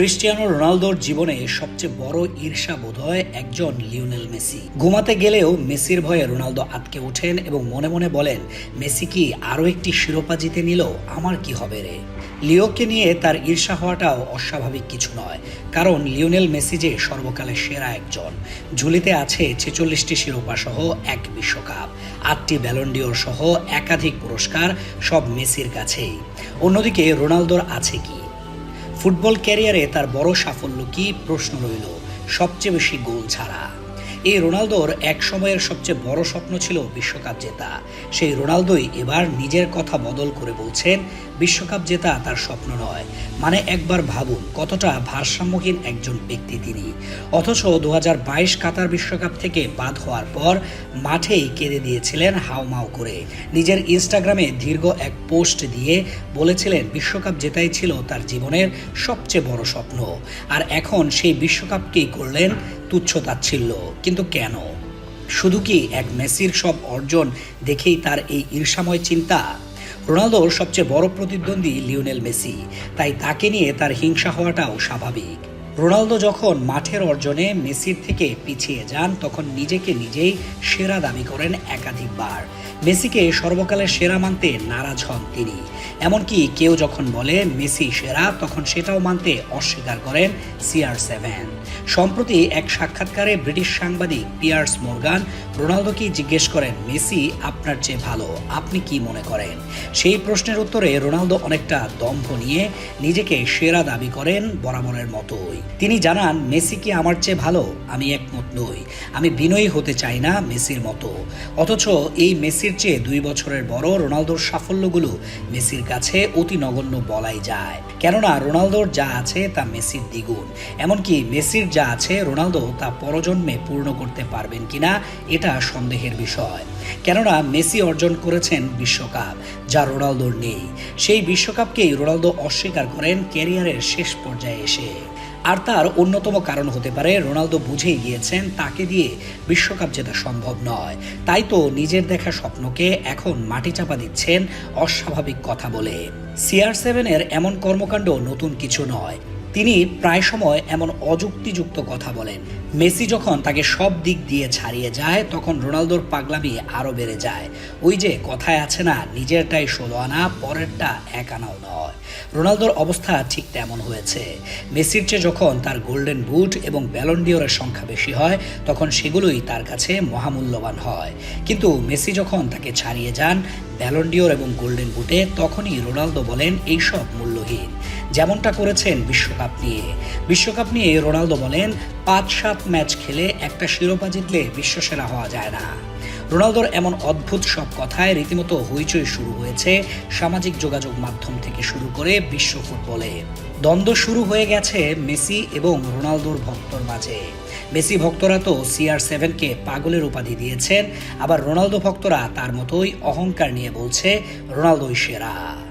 Cristiano রোনালদোর জীবনে সবচেয়ে বড় ঈর্ষা বোধ হয় একজন লিওনেল মেসি। ঘুমাতে গেলেও মেসির ভয়ে রোনালদো আটকে ওঠেন এবং মনে মনে বলেন, মেসি কি আরও একটি শিরোপা জিতে নিল? আমার কি হবে রে? লিওকে নিয়ে তার ঈর্ষা হওয়াটাও অস্বাভাবিক কিছু নয়, কারণ লিওনেল মেসি যে সর্বকালের সেরা একজন। ঝুলিতে আছে ছেচল্লিশটি শিরোপা সহ এক বিশ্বকাপ, আটটি ব্যালন্ডিওর সহ একাধিক পুরস্কার, সব মেসির কাছেই। অন্যদিকে রোনালদোর আছে কি? ফুটবল ক্যারিয়ারে তার বড় সাফল্য কি প্রশ্ন রইল। সবচেয়ে বেশি গোল ছাড়া। এই রোনালদোর এক সময়ের সবচেয়ে বড় স্বপ্ন ছিল বিশ্বকাপ জেতা। সেই রোনালদোই এবার নিজের কথা বদল করে বলছেন বিশ্বকাপ জেতা তার স্বপ্ন নয়। মানে একবার ভাবুন কতটা ভারসাম্যহীন একজন ব্যক্তি তিনি। অথচ দু হাজার বাইশ কাতার বিশ্বকাপ থেকে বাদ হওয়ার পর মাঠেই কেঁদে দিয়েছিলেন হাউমাউ করে। নিজের ইনস্টাগ্রামে দীর্ঘ এক পোস্ট দিয়ে বলেছিলেন বিশ্বকাপ জেতাই ছিল তার জীবনের সবচেয়ে বড় স্বপ্ন। আর এখন সেই বিশ্বকাপকেই করলেন তুচ্ছ তাচ্ছিল্য। কিন্তু কেন? শুধু কি এক মেসির সব অর্জন দেখেই তার এই ঈর্ষাময় চিন্তা? রোনালদোর সবচেয়ে বড় প্রতিদ্বন্দ্বী লিওনেল মেসি। তাই তাকে নিয়ে তার হিংসা হওয়াটাও স্বাভাবিক। রোনালদো যখন মাঠের অর্জনে মেসির থেকে পিছিয়ে যান, তখন নিজেকে নিজেই সেরা দাবি করেন একাধিকবার। মেসিকে সর্বকালের সেরা মানতে নারাজ হন তিনি। এমনকি কেউ যখন বলে মেসি সেরা, তখন সেটাও মানতে অস্বীকার করেন সিআর সেভেন সম্প্রতি এক সাক্ষাৎকারে ব্রিটিশ সাংবাদিক পিয়ার্স মোরগান রোনালদোকে জিজ্ঞেস করেন, মেসি, আপনার চেয়ে ভালো, আপনি কি মনে করেন? সেই প্রশ্নের উত্তরে রোনালদো অনেকটা দম্ভ নিয়ে নিজেকে সেরা দাবি করেন বরাবরের মতোই। তিনি জানান, মেসি কি আমার চেয়ে ভালো? আমি একমত নই। আমি বিনয়ী হতে চাই না মেসির মতো। অথচ এই মেসির চেয়ে দুই বছরের বড় রোনালদোর সাফল্যগুলো মেসির কাছে অতি নগণ্য বলাই যায়। কেননা রোনালদোর যা আছে তা মেসির দ্বিগুণ। এমনকি মেসির যা আছে রোনালদো তা পরজন্মে পূর্ণ করতে পারবেন কিনা এটা সন্দেহের বিষয়। কেননা মেসি অর্জন করেছেন বিশ্বকাপ, যা রোনালদোর নেই। সেই বিশ্বকাপকেই রোনালদো অস্বীকার করেন ক্যারিয়ারের শেষ পর্যায়ে এসে। আর তার অন্যতম কারণ হতে পারে, রোনালদো বুঝেই গিয়েছেন তাকে দিয়ে বিশ্বকাপ জেতা সম্ভব নয়। তাই তো নিজের দেখা স্বপ্নকে এখন মাটি চাপা দিচ্ছেন অস্বাভাবিক কথা বলে। সিআর সেভেনের এমন কর্মকাণ্ড নতুন কিছু নয়। তিনি প্রায় সময় এমন অযুক্তিযুক্ত কথা বলেন। মেসি যখন তাকে সব দিক দিয়ে ছাড়িয়ে যায়, তখন রোনালদোর পাগলামি আরও বেড়ে যায়। ওই যে কথায় আছে না, নিজেরটাই ষোলো আনা, পরেরটা এক আনাও নয়। রোনালদোর অবস্থা ঠিক তেমন হয়েছে। মেসির চেয়ে যখন তার গোল্ডেন বুট এবং ব্যালন্ডিওরের সংখ্যা বেশি হয়, তখন সেগুলোই তার কাছে মহামূল্যবান হয়। কিন্তু মেসি যখন তাকে ছাড়িয়ে যান ব্যালন্ডিওর এবং গোল্ডেন বুটে, তখনই রোনালদো বলেন, এইসব মূল্যহীন। যেমনটা করেছেন বিশ্বকাপ নিয়ে। বিশ্বকাপ নিয়ে রোনালদো বলেন পাঁচ সাত ম্যাচ খেলে একটা শিরোপা জিতলে বিশ্বসেরা হওয়া যায় না। রোনালদোর এমন অদ্ভুত সব কথায় রীতিমতো হইচই শুরু হয়েছে সামাজিক যোগাযোগ মাধ্যম থেকে শুরু করে বিশ্ব ফুটবলে। দ্বন্দ্ব শুরু হয়ে গেছে মেসি এবং রোনালদোর ভক্তর মাঝে। মেসি ভক্তরা তো সিআর সেভেনকে পাগলের উপাধি দিয়েছেন, আবার রোনালদো ভক্তরা তার মতোই অহংকার নিয়ে বলছে, রোনালদোই সেরা।